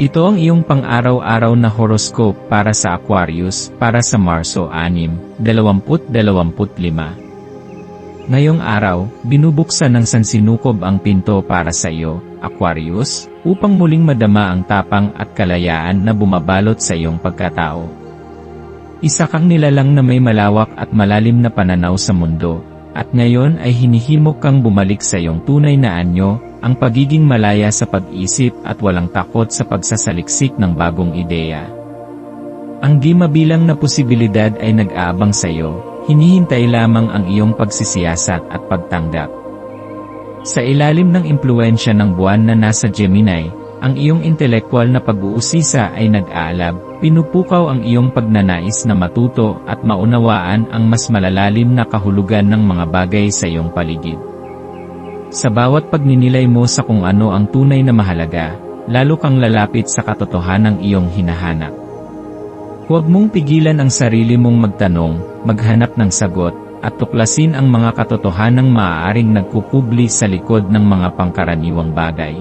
Ito ang iyong pang-araw-araw na horoscope para sa Aquarius para sa Marso 6, 2025. Ngayong araw, binubuksan ng sansinukob ang pinto para sa iyo, Aquarius, upang muling madama ang tapang at kalayaan na bumabalot sa iyong pagkatao. Isa kang nilalang na may malawak at malalim na pananaw sa mundo, at ngayon ay hinihimok kang bumalik sa iyong tunay na anyo, ang pagiging malaya sa pag-isip at walang takot sa pagsasaliksik ng bagong ideya. Ang di mabilang na posibilidad ay nag-aabang sa iyo, hinihintay lamang ang iyong pagsisiyasat at pagtanggap. Sa ilalim ng impluensya ng buwan na nasa Gemini, ang iyong intelektual na pag-uusisa ay nag-aalab, pinupukaw ang iyong pagnanais na matuto at maunawaan ang mas malalalim na kahulugan ng mga bagay sa iyong paligid. Sa bawat pagninilay mo sa kung ano ang tunay na mahalaga, lalo kang lalapit sa katotohanang iyong hinahanap. Huwag mong pigilan ang sarili mong magtanong, maghanap ng sagot, at tuklasin ang mga katotohanang maaaring nagkukubli sa likod ng mga pangkaraniwang bagay.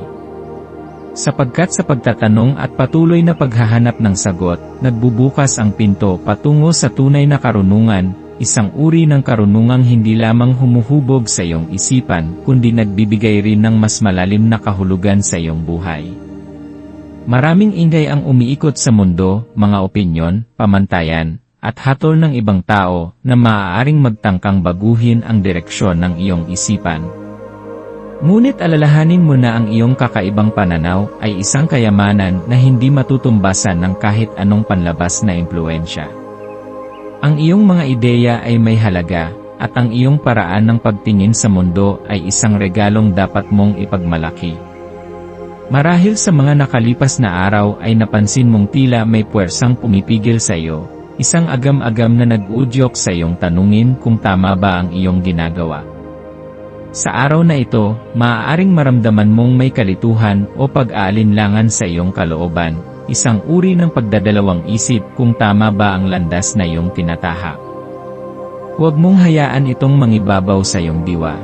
Sapagkat sa pagtatanong at patuloy na paghahanap ng sagot, nagbubukas ang pinto patungo sa tunay na karunungan, isang uri ng karunungang hindi lamang humuhubog sa iyong isipan, kundi nagbibigay rin ng mas malalim na kahulugan sa iyong buhay. Maraming ingay ang umiikot sa mundo, mga opinyon, pamantayan, at hatol ng ibang tao na maaaring magtangkang baguhin ang direksyon ng iyong isipan. Ngunit alalahanin mo na ang iyong kakaibang pananaw ay isang kayamanan na hindi matutumbasan ng kahit anong panlabas na impluensya. Ang iyong mga ideya ay may halaga, at ang iyong paraan ng pagtingin sa mundo ay isang regalong dapat mong ipagmalaki. Marahil sa mga nakalipas na araw ay napansin mong tila may puwersang pumipigil sa iyo, isang agam-agam na nag-udyok sa iyong tanungin kung tama ba ang iyong ginagawa. Sa araw na ito, maaaring maramdaman mong may kalituhan o pag-aalinlangan sa iyong kalooban, isang uri ng pagdadalawang isip kung tama ba ang landas na iyong tinatahak. Huwag mong hayaan itong mangibabaw sa iyong diwa.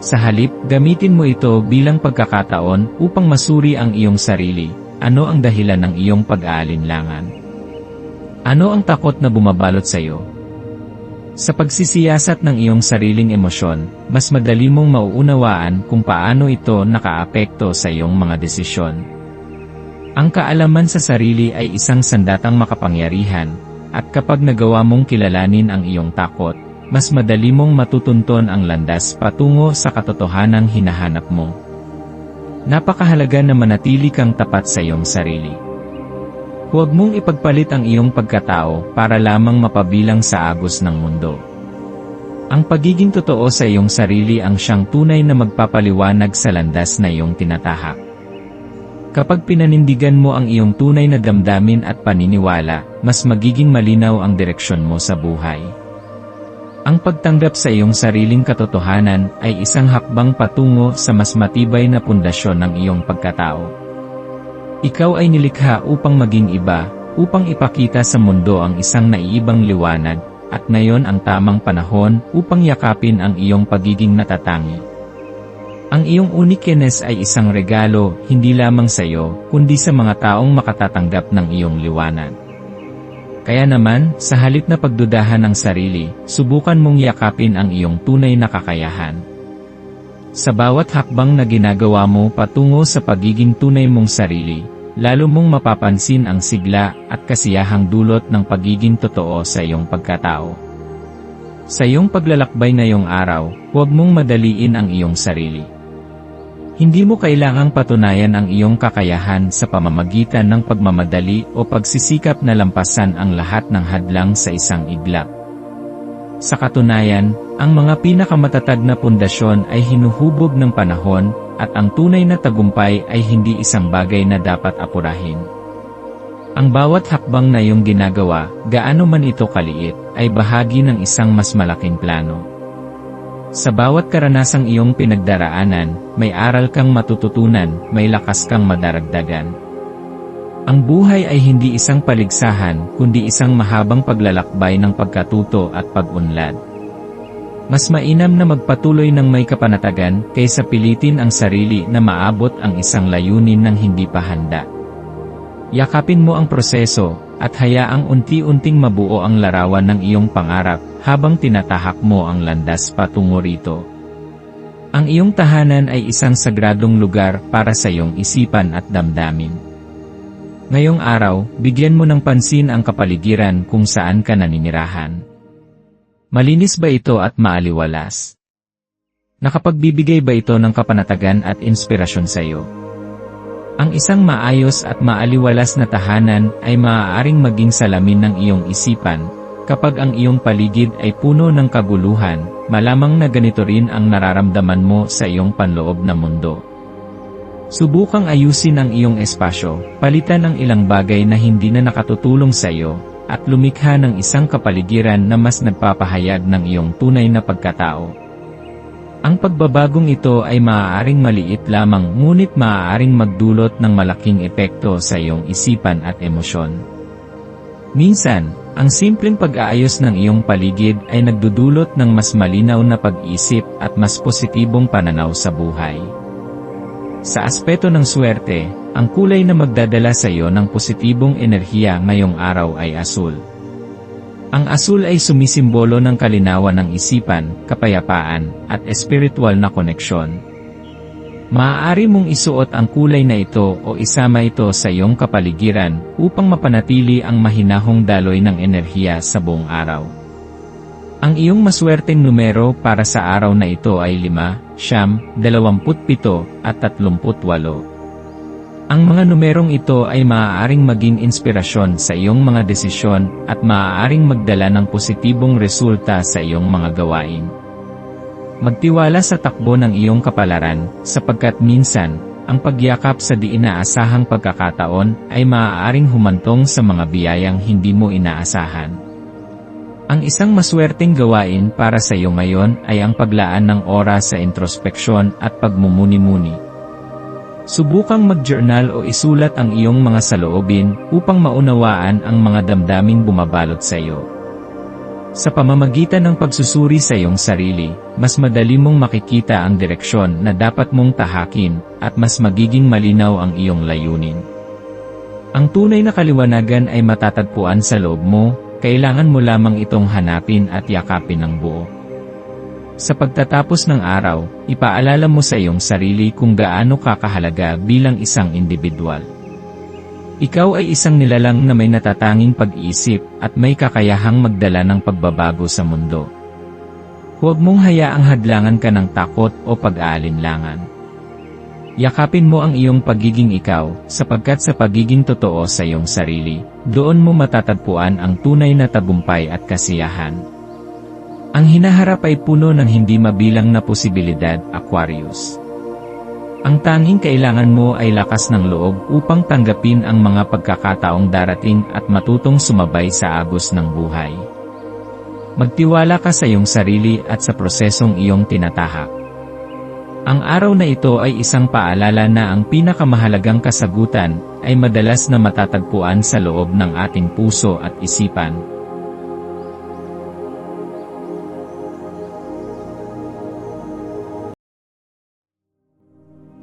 Sa halip, gamitin mo ito bilang pagkakataon upang masuri ang iyong sarili, ano ang dahilan ng iyong pag-aalinlangan. Ano ang takot na bumabalot sa iyo? Sa pagsisiyasat ng iyong sariling emosyon, mas madali mong mauunawaan kung paano ito nakaapekto sa iyong mga desisyon. Ang kaalaman sa sarili ay isang sandatang makapangyarihan, at kapag nagawa mong kilalanin ang iyong takot, mas madali mong matutunton ang landas patungo sa katotohanang hinahanap mo. Napakahalaga na manatili kang tapat sa iyong sarili. Huwag mong ipagpalit ang iyong pagkatao para lamang mapabilang sa agos ng mundo. Ang pagiging totoo sa iyong sarili ang siyang tunay na magpapaliwanag sa landas na iyong tinatahak. Kapag pinanindigan mo ang iyong tunay na damdamin at paniniwala, mas magiging malinaw ang direksyon mo sa buhay. Ang pagtanggap sa iyong sariling katotohanan ay isang hakbang patungo sa mas matibay na pundasyon ng iyong pagkatao. Ikaw ay nilikha upang maging iba, upang ipakita sa mundo ang isang naiibang liwanag, at ngayon ang tamang panahon upang yakapin ang iyong pagiging natatangi. Ang iyong uniqueness ay isang regalo, hindi lamang sa iyo, kundi sa mga taong makatatanggap ng iyong liwanag. Kaya naman, sa halip na pagdudahan ng sarili, subukan mong yakapin ang iyong tunay na kakayahan. Sa bawat hakbang na ginagawa mo patungo sa pagiging tunay mong sarili, lalo mong mapapansin ang sigla at kasiyahang dulot ng pagiging totoo sa iyong pagkatao. Sa iyong paglalakbay ngayong araw, huwag mong madaliin ang iyong sarili. Hindi mo kailangang patunayan ang iyong kakayahan sa pamamagitan ng pagmamadali o pagsisikap na lampasan ang lahat ng hadlang sa isang iglap. Sa katunayan, ang mga pinakamatatag na pundasyon ay hinuhubog ng panahon, at ang tunay na tagumpay ay hindi isang bagay na dapat apurahin. Ang bawat hakbang na iyong ginagawa, gaano man ito kaliit, ay bahagi ng isang mas malaking plano. Sa bawat karanasang iyong pinagdaraanan, may aral kang matututunan, may lakas kang madaragdagan. Ang buhay ay hindi isang paligsahan, kundi isang mahabang paglalakbay ng pagkatuto at pag-unlad. Mas mainam na magpatuloy ng may kapanatagan kaysa pilitin ang sarili na maabot ang isang layunin ng hindi pa handa. Yakapin mo ang proseso, at hayaang unti-unting mabuo ang larawan ng iyong pangarap habang tinatahak mo ang landas patungo rito. Ang iyong tahanan ay isang sagradong lugar para sa iyong isipan at damdamin. Ngayong araw, bigyan mo ng pansin ang kapaligiran kung saan ka naninirahan. Malinis ba ito at maaliwalas? Nakapagbibigay ba ito ng kapanatagan at inspirasyon sa iyo? Ang isang maayos at maaliwalas na tahanan ay maaaring maging salamin ng iyong isipan. Kapag ang iyong paligid ay puno ng kaguluhan, malamang na ganito rin ang nararamdaman mo sa iyong panloob na mundo. Subukang ayusin ang iyong espasyo, palitan ang ilang bagay na hindi na nakatutulong sa iyo, at lumikha ng isang kapaligiran na mas nagpapahayag ng iyong tunay na pagkatao. Ang pagbabagong ito ay maaaring maliit lamang ngunit maaaring magdulot ng malaking epekto sa iyong isipan at emosyon. Minsan, ang simpleng pag-aayos ng iyong paligid ay nagdudulot ng mas malinaw na pag-isip at mas positibong pananaw sa buhay. Sa aspeto ng swerte, ang kulay na magdadala sa iyo ng positibong enerhiya ngayong araw ay asul. Ang asul ay sumisimbolo ng kalinawan ng isipan, kapayapaan, at espiritual na koneksyon. Maaari mong isuot ang kulay na ito o isama ito sa iyong kapaligiran upang mapanatili ang mahinahong daloy ng enerhiya sa buong araw. Ang iyong maswerteng numero para sa araw na ito ay 5, siyam, 27 at 38. Ang mga numerong ito ay maaaring maging inspirasyon sa iyong mga desisyon at maaaring magdala ng positibong resulta sa iyong mga gawain. Magtiwala sa takbo ng iyong kapalaran, sapagkat minsan, ang pagyakap sa di inaasahang pagkakataon ay maaaring humantong sa mga biyayang hindi mo inaasahan. Ang isang maswerteng gawain para sa iyo ngayon ay ang paglaan ng oras sa introspeksyon at pagmumuni-muni. Subukang mag-journal o isulat ang iyong mga saloobin upang maunawaan ang mga damdaming bumabalot sa iyo. Sa pamamagitan ng pagsusuri sa iyong sarili, mas madali mong makikita ang direksyon na dapat mong tahakin at mas magiging malinaw ang iyong layunin. Ang tunay na kaliwanagan ay matatagpuan sa loob mo, kailangan mo lamang itong hanapin at yakapin ng buo. Sa pagtatapos ng araw, ipaalala mo sa iyong sarili kung gaano kakahalaga bilang isang individual. Ikaw ay isang nilalang na may natatanging pag-iisip at may kakayahang magdala ng pagbabago sa mundo. Huwag mong hayaang hadlangan ka ng takot o pag-aalinlangan. Yakapin mo ang iyong pagiging ikaw, sapagkat sa pagiging totoo sa iyong sarili, doon mo matatagpuan ang tunay na tagumpay at kasiyahan. Ang hinaharap ay puno ng hindi mabilang na posibilidad, Aquarius. Ang tanging kailangan mo ay lakas ng loob upang tanggapin ang mga pagkakataong darating at matutong sumabay sa agos ng buhay. Magtiwala ka sa iyong sarili at sa prosesong iyong tinatahak. Ang araw na ito ay isang paalala na ang pinakamahalagang kasagutan ay madalas na matatagpuan sa loob ng ating puso at isipan.